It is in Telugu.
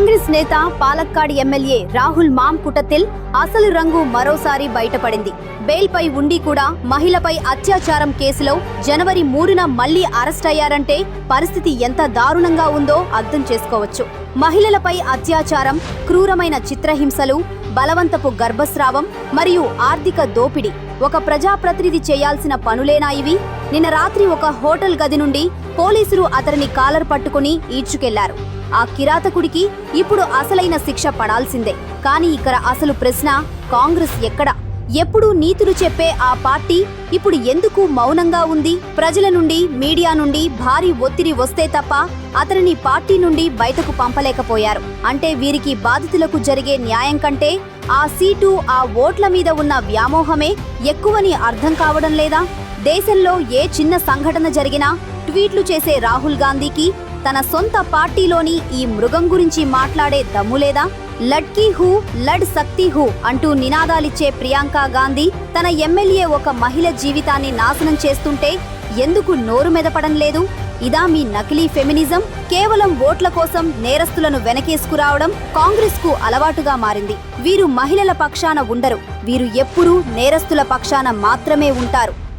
కాంగ్రెస్ నేత పాలక్కాడ్ ఎమ్మెల్యే రాహుల్ మామ్ కుటతిల్ అసలు రంగు మరోసారి బయటపడింది. బెయిల్పై ఉండి కూడా మహిళపై అత్యాచారం కేసులో జనవరి మూడున మళ్ళీ అరెస్ట్ అయ్యారంటే పరిస్థితి ఎంత దారుణంగా ఉందో అర్థం చేసుకోవచ్చు. మహిళలపై అత్యాచారం క్రూరమైన చిత్రహింసలు బలవంతపు గర్భస్రావం మరియు ఆర్థిక దోపిడీ. ఒక ప్రజాప్రతినిధి చేయాల్సిన పనులేనా ఇవి? నిన్న రాత్రి ఒక హోటల్ గది నుండి పోలీసులు అతనిని కాలర్ పట్టుకుని ఈడ్చుకెళ్ళారు. ఆ కిరాతకుడికి ఇప్పుడు అసలైన శిక్ష పడాల్సిందే. కానీ ఇక్కడ అసలు ప్రశ్న కాంగ్రెస్ ఎక్కడ? ఎప్పుడూ నీతులు చెప్పే ఆ పార్టీ ఇప్పుడు ఎందుకు మౌనంగా ఉంది? ప్రజల నుండి మీడియా నుండి భారీ ఒత్తిడి వస్తే తప్ప అతనిని పార్టీ నుండి బయటకు పంపలేకపోయారు. అంటే వీరికి బాధితులకు జరిగే న్యాయం కంటే ఆ సీటు ఆ ఓట్ల మీద ఉన్న వ్యామోహమే ఎక్కువని అర్థం కావడం లేదా? దేశంలో ఏ చిన్న సంఘటన జరిగినా ట్వీట్లు చేసే రాహుల్ గాంధీకి తన సొంత పార్టీలోని ఈ మృగం గురించి మాట్లాడే దమ్ము లేదా? లడ్కీ హూ లడ్ శక్తి హూ అంటూ నినాదాలిచ్చే ప్రియాంక గాంధీ తన ఎమ్మెల్యే ఒక మహిళ జీవితాన్ని నాశనం చేస్తుంటే ఎందుకు నోరు మెదపడం లేదు? ఇదా మీ నకిలీ ఫెమినిజం? కేవలం ఓట్ల కోసం నేరస్తులను వెనకేసుకురావడం కాంగ్రెస్కు అలవాటుగా మారింది. వీరు మహిళల పక్షాన ఉండరు. వీరు ఎప్పుడూ నేరస్తుల పక్షాన మాత్రమే ఉంటారు.